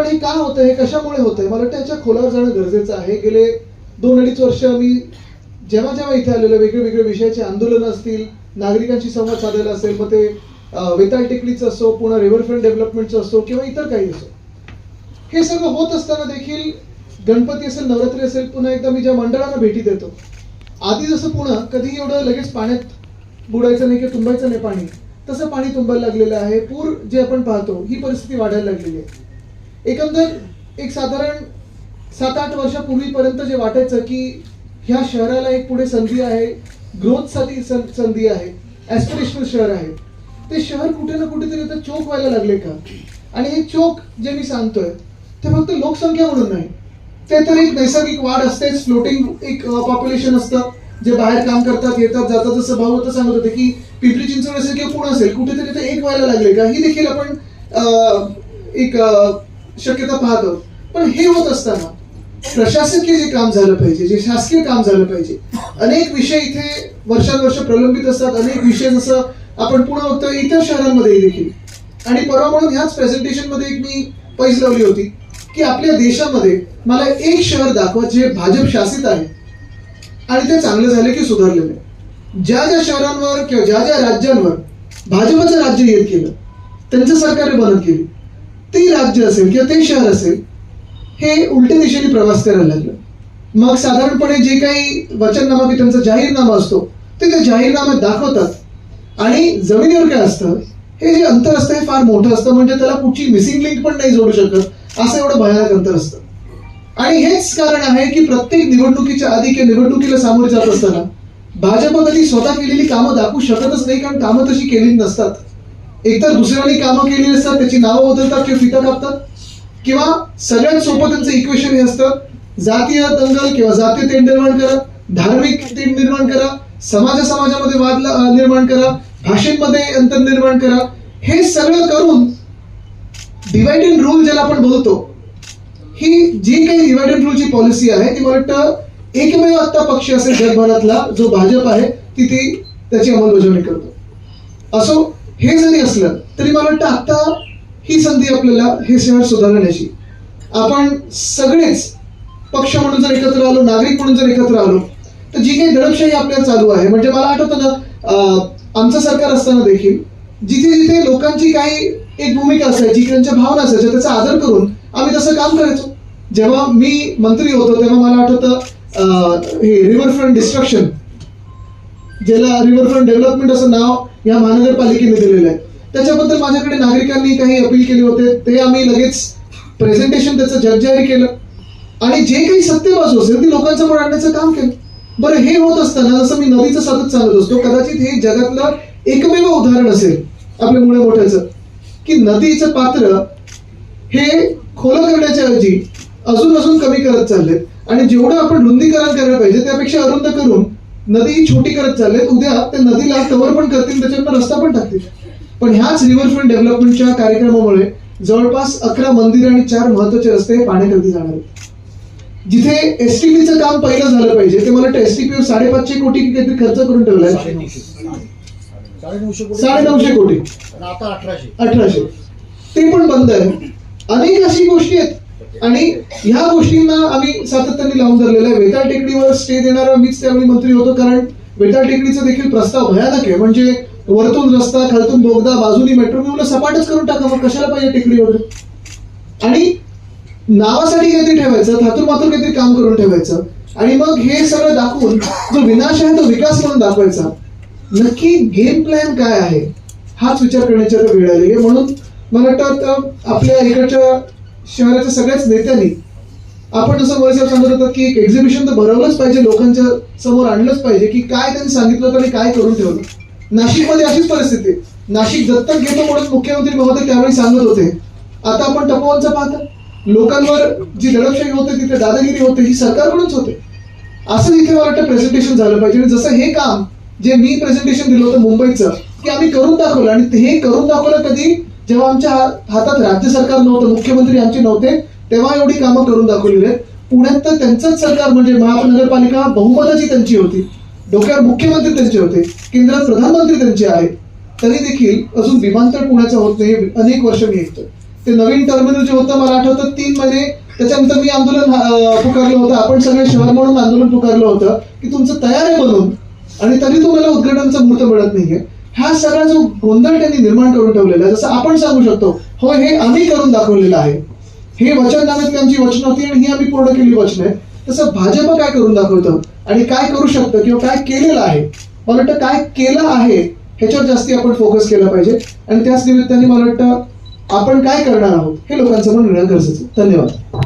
पण हे का होतं हे कशामुळे होतंय? मला वाटतं याच्या खोलावर जाणं गरजेचं आहे. गेले दोन अडीच वर्ष आम्ही जेव्हा जेव्हा इथे आलेलो वेगळे वेगळे विषयाचे आंदोलन असतील नागरिकांशी संवाद साधायला असेल मग ते वेताळ टेकडीचं असो पुन्हा रिव्हरफ्रंट डेव्हलपमेंटचं असो किंवा इतर काही असो. हे सगळं होत असताना देखील गणपती असेल नवरात्री असेल पुन्हा एकदा मी ज्या मंडळांना भेटी देतो. आधी जसं पुन्हा कधी एवढं लगेच पाण्यात बुडायचं नाही किंवा तुंबायचं नाही पाणी तसं पाणी तुंबायला लागलेलं आहे. पूर जे आपण पाहतो ही परिस्थिती वाढायला लागलेली आहे. एकंदर एक साधारण सात आठ वर्षापूर्वीपर्यंत जे वाटायचं की ह्या शहराला एक पुढे संधी आहे ग्रोथसाठी सं- संधी आहे ॲस्पिरेशनल शहर आहे. ते शहर कुठे ना कुठेतरी आता चोक व्हायला लागले का? आणि हे चोक जे मी सांगतोय ते फक्त लोकसंख्या म्हणून नाही. ते तर एक नैसर्गिक वाढ असते फ्लोटिंग एक पॉप्युलेशन असतं. जे बाहेर काम करतात येतात जातात जसं भाऊ आता सांगत होते की पिंपरी चिंचवड असेल किंवा पुणे असेल कुठेतरी ते एक व्हायला लागले का? ही देखील आपण एक शक्यता पाहतो. पण हे होत असताना प्रशासकीय जे काम झालं पाहिजे जे शासकीय काम झालं पाहिजे अनेक विषय इथे वर्षानुवर्ष प्रलंबित असतात. अनेक विषय जसं आपण पुन्हा बघतो इतर शहरांमध्ये देखील. आणि परवा म्हणून ह्याच प्रेझेंटेशनमध्ये एक मी पैस लावली होती की आपल्या देशामध्ये मला एक शहर दाखवा जे भाजप शासित आहे. आणि ते चांगले झाले की सुधारलेले ज्या ज्या शहरांवर किंवा ज्या ज्या राज्यांवर भाजपचं राज्य येत केलं त्यांचं सरकार बनत केली ते राज्य असेल किंवा ते शहर असेल हे उलट्या दिशेने प्रवास करायला लागलं. मग साधारणपणे जे काही वचननामा की त्यांचा जाहीरनामा असतो ते त्या जाहीरनाम्यात दाखवतात. आणि जमिनीवर काय असतं हे जे अंतर असतं हे फार मोठं असतं म्हणजे त्याला कुठची मिसिंग लिंक पण नाही जोडू शकत असं एवढं भयानक अंतर असतं. आणि हेच कारण आहे की प्रत्येक निवडणुकीच्या आधी किंवा निवडणुकीला सामोरे जात असताना भाजप कधी स्वतः केलेली कामं दाखवू शकतच नाही कारण कामं तशी केलेली नसतात. एकतर दुसऱ्याने कामं केली असतात त्याची नावं बदलतात किंवा फिता कापतात? किंवा सगळ्यात सोपं त्यांचं इक्वेशन हे असतं जातीय दंगल किंवा जातीय तेंड निर्माण करा धार्मिक तेंड निर्माण करा समाजा समाजामध्ये वाद निर्माण करा भाषेमध्ये अंतर निर्माण करा हे सगळं करून डिवाइड अँड रूल ज्याला आपण बोलतो ही जी काही डिवाइड अँड रूलची पॉलिसी आहे ती मला वाटतं एकमेव आत्ता पक्ष असेल जगभरातला जो भाजप आहे ती ती त्याची अंमलबजावणी करतो. असो हे जरी असलं तरी मला वाटतं आता ही संधी आपल्याला हे शहर सुधारण्याची. आपण सगळेच पक्ष म्हणून जर एकत्र आलो नागरिक म्हणून जर एकत्र आलो तर जी काही दडपशाही आपल्याला चालू आहे म्हणजे मला आठवतं ना आमचं सरकार असताना देखील जिथे जिथे लोकांची काही एक भूमिका असायची त्यांच्या भावना असायच्या त्याचा आदर करून आम्ही तसं काम करायचो. जेव्हा मी मंत्री होतो तेव्हा मला आठवतं हे रिव्हरफ्रंट डिस्ट्रक्शन ज्याला रिव्हरफ्रंट डेव्हलपमेंट असं नाव या महानगरपालिकेने दिलेलं आहे. त्याच्याबद्दल माझ्याकडे नागरिकांनी काही अपील केले होते. ते आम्ही लगेच प्रेझेंटेशन त्याचं जग जाहीर केलं. आणि जे काही सत्य बाजू असेल ती लोकांसमोर आणण्याचं काम केलं. बरं हे होत असताना जसं मी नदीचं सतत सांगत असतो कदाचित हे जगातलं एकमेव उदाहरण असेल आपल्या मुळे मोठ्याचं की नदीचं पात्र हे खोलं करण्याच्या ऐवजी अजून अजून कमी करत चालले आणि जेवढं आपण रुंदीकरण करायला पाहिजे त्यापेक्षा अरुंद करून नदी ही छोटी करत चाललेत उद्या त्या नदीला कव्हर पण करतील त्याच्यावर रस्ता पण टाकतील. पण ह्याच रिव्हरफ्रंट डेव्हलपमेंटच्या कार्यक्रमामुळे जवळपास अकरा मंदिर आणि चार महत्त्वाचे रस्ते हे पाण्याखाली जाणार आहेत. जिथे एसटीपीचं काम पहिलं झालं पाहिजे ते मला वाटतं एसटीपी साडेपाचशे कोटी काहीतरी खर्च करून ठेवलाय कोटी. साडेनऊशे कोटी. अठराशे. ते पण बंद आहे. अनेक अशी गोष्टी आहेत. आणि ह्या गोष्टींना आम्ही सातत्याने लावून धरलेलं आहे. वेताळ टेकडीवर स्टे देणारा मीच त्यावेळी मंत्री होतो कारण वेताळ टेकडीचा देखील प्रस्ताव भयानक आहे. म्हणजे वरतून रस्ता खालतून बोगदा बाजूनी मेट्रो मी सपाटच करून टाकावं कशाला पाहिजे टेकडी आणि नावासाठी काहीतरी ठेवायचं थातूर मातूर काहीतरी काम करून ठेवायचं. आणि मग हे सगळं दाखवून जो विनाश आहे तो विकास म्हणून दाखवायचा. नक्की गेम प्लॅन काय आहे? हाच विचार करण्याची वेळ आलेली आहे. म्हणून मला वाटतं आपल्या इकडच्या शहराच्या सगळ्याच नेत्यांनी आपण जसं वरसाहेब सांगत होतात की एक एक्झिबिशन तर भरवलंच पाहिजे लोकांच्या समोर आणलंच पाहिजे की काय त्यांनी सांगितलं होतं आणि काय करून ठेवलं. नाशिकमध्ये अशीच परिस्थिती नाशिक दत्तक घेतो म्हणून मुख्यमंत्री महोदय त्यावेळी सांगत होते. आता आपण टपोवनचं पाहतो. लोकांवर जी दडपशाही होते तिथे दादागिरी होते ही सरकारकडूनच होते. असं इथे मला वाटतं प्रेझेंटेशन झालं पाहिजे. आणि जसं हे काम जे मी प्रेझेंटेशन दिलं होतं मुंबईचं की आम्ही करून दाखवलं आणि हे करून दाखवलं कधी जेव्हा आमच्या हातात राज्य सरकार नव्हतं मुख्यमंत्री आमचे नव्हते तेव्हा एवढी कामं करून दाखवलेली आहेत. पुण्यात तर त्यांचंच सरकार म्हणजे महानगरपालिका बहुमताची त्यांची होती. डोक्यावर मुख्यमंत्री त्यांचे होते केंद्रात प्रधानमंत्री त्यांचे आहेत तरी देखील अजून विमानतळ पुण्याचं होत नाही हे अनेक वर्ष मी ऐकतोय. ते नवीन टर्मिनल जे होतं मला आठवतं तीन महिने त्याच्यानंतर मी आंदोलन पुकारलं होतं. आपण सगळे शहर म्हणून आंदोलन पुकारलं होतं की तुमचं तयार आहे म्हणून. आणि तरी तुम्हाला उद्घाटनचं मुहूर्त मिळत नाहीये. हा सगळा जो गोंधळ त्यांनी निर्माण करून ठेवलेला आहे जसं आपण सांगू शकतो हो हे आम्ही करून दाखवलेलं आहे. हे वचननाम्यातली आमची वचन होती आणि ही आम्ही पूर्ण केली वचन आहे. तसं भाजप काय करून दाखवतं आणि काय करू शकतं किंवा काय केलेलं आहे? मला वाटतं काय केलं आहे ह्याच्यावर जास्ती आपण फोकस केला पाहिजे. आणि त्याच निमित्ताने मला वाटतं आपण काय करणार आहोत हे लोकांसमोर निर्णय गरजेचं. धन्यवाद.